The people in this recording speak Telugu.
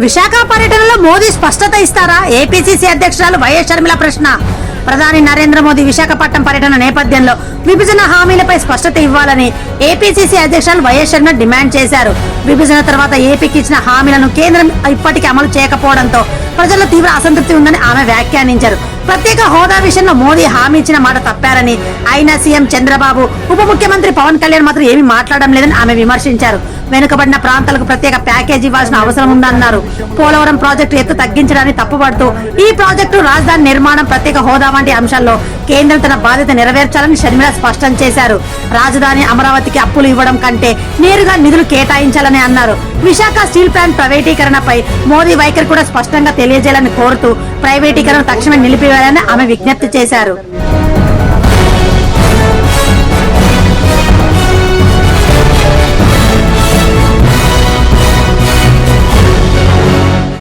విశాఖ పర్యటనలో మోదీ స్పష్టత ఇస్తారా? ఏపీసీసీ అధ్యక్షురాలు వైఎస్ షర్మిల ప్రశ్న. ప్రధాని నరేంద్ర మోదీ విశాఖపట్నం పర్యటన నేపథ్యంలో విభజన హామీలపై స్పష్టత ఇవ్వాలని ఏపీసీసీ అధ్యక్షురాలు వైఎస్ శర్మ డిమాండ్ చేశారు. విభజన తర్వాత ఏపీకి ఇచ్చిన హామీలను కేంద్రం ఇప్పటికీ అమలు చేయకపోవడంతో ప్రజల్లో తీవ్ర అసంతృప్తి ఉందని ఆమె వ్యాఖ్యానించారు. ప్రత్యేక హోదా విషయంలో మోదీ హామీ ఇచ్చిన మాట తప్పారని. అయినా సీఎం చంద్రబాబు ఉప ముఖ్యమంత్రి పవన్ కళ్యాణ్ మాత్రం ఏమీ మాట్లాడడం లేదని ఆమె విమర్శించారు. వెనుకబడిన ప్రాంతాలకు ప్రత్యేక ప్యాకేజీ ఇవ్వాల్సిన అవసరం ఉందన్నారు. పోలవరం ప్రాజెక్టు ఎత్తు తగ్గించడాన్ని తప్పుపడుతూ ఈ ప్రాజెక్టు రాజధాని నిర్మాణం ప్రత్యేక హోదా వంటి అంశాల్లో కేంద్రం తన బాధ్యత నెరవేర్చాలని షర్మిల స్పష్టం చేశారు. రాజధాని అమరావతికి అప్పులు ఇవ్వడం కంటే నేరుగా నిధులు కేటాయించాలని అన్నారు. విశాఖ స్టీల్ ప్లాంట్ ప్రైవేటీకరణపై మోదీ వైఖరి కూడా స్పష్టంగా తెలియజేయాలని కోరుతూ ప్రైవేటీకరణ తక్షణమే నిలిపివేయాలని ఆమె విజ్ఞప్తి చేశారు.